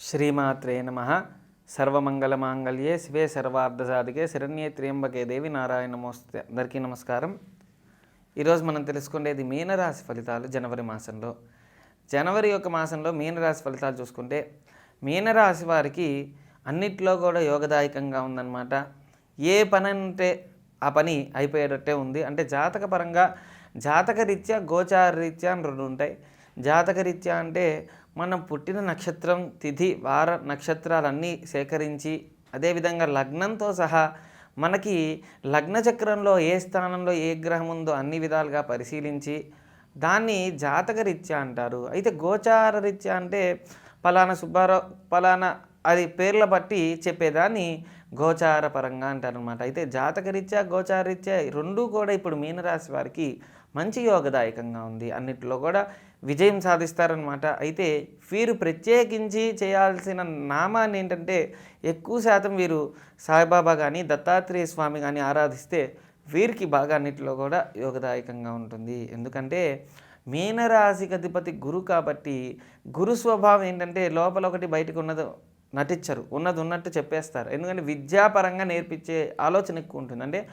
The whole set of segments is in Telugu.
శ్రీమాత్రే నమ. సర్వమంగళమాంగళ్యే శివే సర్వార్ధసాధికే శరణ్యే త్ర్యంబకే దేవి నారాయణమోస్తే అందరికీ నమస్కారం. ఈరోజు మనం తెలుసుకునేది మీనరాశి ఫలితాలు జనవరి మాసంలో. జనవరి యొక్క మాసంలో మీనరాశి ఫలితాలు చూసుకుంటే మీనరాశి వారికి అన్నిట్లో కూడా యోగదాయకంగా ఉందన్నమాట. ఏ పని అంటే ఆ పని అయిపోయేటట్టే ఉంది. అంటే జాతక పరంగా జాతక రీత్యా గోచార రీత్యా అని రెండు ఉంటాయి. జాతక రీత్యా అంటే మనం పుట్టిన నక్షత్రం తిథి వార నక్షత్రాలన్నీ సేకరించి అదేవిధంగా లగ్నంతో సహా మనకి లగ్న చక్రంలో ఏ స్థానంలో ఏ గ్రహం ఉందో అన్ని విధాలుగా పరిశీలించి దాన్ని జాతక రీత్యా అంటారు. అయితే గోచార రీత్యా అంటే పలానా సుబ్బారావు పలానా అది పేర్ల బట్టి చెప్పేదాన్ని గోచార పరంగా అంటారనమాట అయితే జాతకరీత్యా గోచారరీత్యా రీత్యా రెండూ కూడా ఇప్పుడు మీనరాశి వారికి మంచి యోగదాయకంగా ఉంది. అన్నిటిలో కూడా విజయం సాధిస్తారనమాట అయితే వీరు ప్రత్యేకించి చేయాల్సిన నామాన్ని ఏంటంటే ఎక్కువ శాతం వీరు సాయిబాబా కానీ దత్తాత్రేయ స్వామి కానీ ఆరాధిస్తే వీరికి బాగా అన్నిటిలో కూడా యోగదాయకంగా ఉంటుంది. ఎందుకంటే మీనరాశికి అధిపతి గురు కాబట్టి గురు స్వభావం ఏంటంటే లోపల ఒకటి బయటకు ఉన్నది నటించరు. ఉన్నది ఉన్నట్టు చెప్పేస్తారు. ఎందుకంటే విద్యాపరంగా నేర్పించే ఆలోచన ఎక్కువ ఉంటుంది. అంటే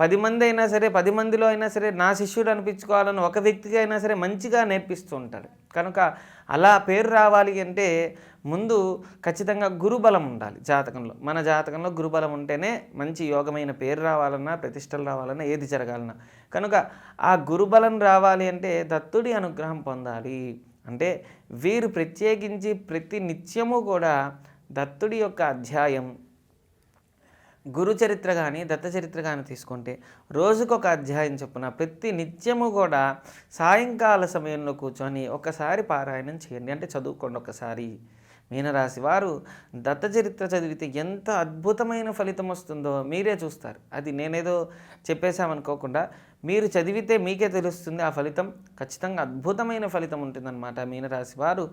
పది మంది అయినా సరే పది మందిలో అయినా సరే నా శిష్యుడు అనిపించుకోవాలని ఒక వ్యక్తిగా అయినా సరే మంచిగా నేర్పిస్తూ ఉంటాడు. కనుక అలా పేరు రావాలి అంటే ముందు ఖచ్చితంగా గురుబలం ఉండాలి జాతకంలో. మన జాతకంలో గురుబలం ఉంటేనే మంచి యోగమైన పేరు రావాలన్నా ప్రతిష్టలు రావాలన్నా ఏది జరగాలన్నా. కనుక ఆ గురుబలం రావాలి అంటే దత్తుడి అనుగ్రహం పొందాలి. అంటే వీరు ప్రత్యేకించి ప్రతి నిత్యము కూడా దత్తుడి యొక్క అధ్యాయం గురు చరిత్ర కానీ దత్త చరిత్ర కానీ తీసుకుంటే రోజుకొక అధ్యాయం చొప్పున ప్రతి నిత్యము కూడా సాయంకాల సమయంలో కూర్చొని ఒకసారి పారాయణం చేయండి. అంటే చదువుకోండి ఒకసారి. మీనరాశి వారు దత్త చరిత్ర చదివితే ఎంత అద్భుతమైన ఫలితం వస్తుందో మీరే చూస్తారు. అది నేనేదో చెప్పేశామనుకోకుండా మీరు చదివితే మీకే తెలుస్తుంది ఆ ఫలితం. ఖచ్చితంగా అద్భుతమైన ఫలితం ఉంటుందన్నమాట మీనరాశి వారు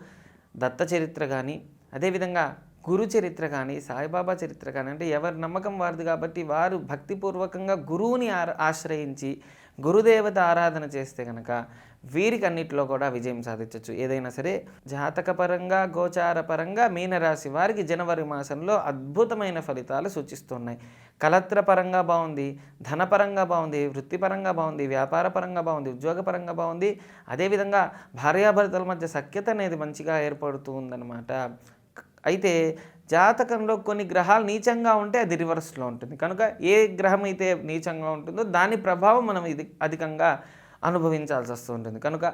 దత్త చరిత్ర కానీ. అదేవిధంగా గురు చరిత్ర కానీ సాయిబాబా చరిత్ర కానీ అంటే ఎవరి నమ్మకం వారిది కాబట్టి వారు భక్తిపూర్వకంగా గురువుని ఆశ్రయించి గురుదేవత ఆరాధన చేస్తే కనుక వీరికి అన్నిటిలో కూడా విజయం సాధించవచ్చు ఏదైనా సరే జాతకపరంగా గోచారపరంగా మీనరాశి వారికి జనవరి మాసంలో అద్భుతమైన ఫలితాలు సూచిస్తున్నాయి. కలత్ర పరంగా బాగుంది ధనపరంగా బాగుంది వృత్తిపరంగా బాగుంది వ్యాపార పరంగా బాగుంది ఉద్యోగపరంగా బాగుంది. అదేవిధంగా భార్యాభర్తల మధ్య సఖ్యత అనేది మంచిగా ఏర్పడుతూ ఉందన్నమాట. అయితే జాతకంలో కొన్ని గ్రహాలు నీచంగా ఉంటే అది రివర్స్లో ఉంటుంది. కనుక ఏ గ్రహం అయితే నీచంగా ఉంటుందో దాని ప్రభావం మనం ఇది అధికంగా అనుభవించాల్సి వస్తూ ఉంటుంది. కనుక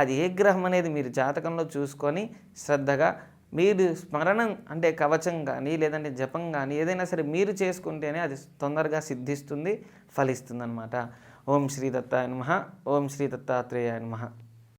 అది ఏ గ్రహం అనేది మీరు జాతకంలో చూసుకొని శ్రద్ధగా మీరు స్మరణం అంటే కవచం కానీ లేదంటే జపం కానీ ఏదైనా సరే మీరు చేసుకుంటేనే అది తొందరగా సిద్ధిస్తుంది ఫలిస్తుంది అనమాట ఓం శ్రీ దత్తాయ నమ. ఓం శ్రీ దత్తాత్రేయాయ నమ.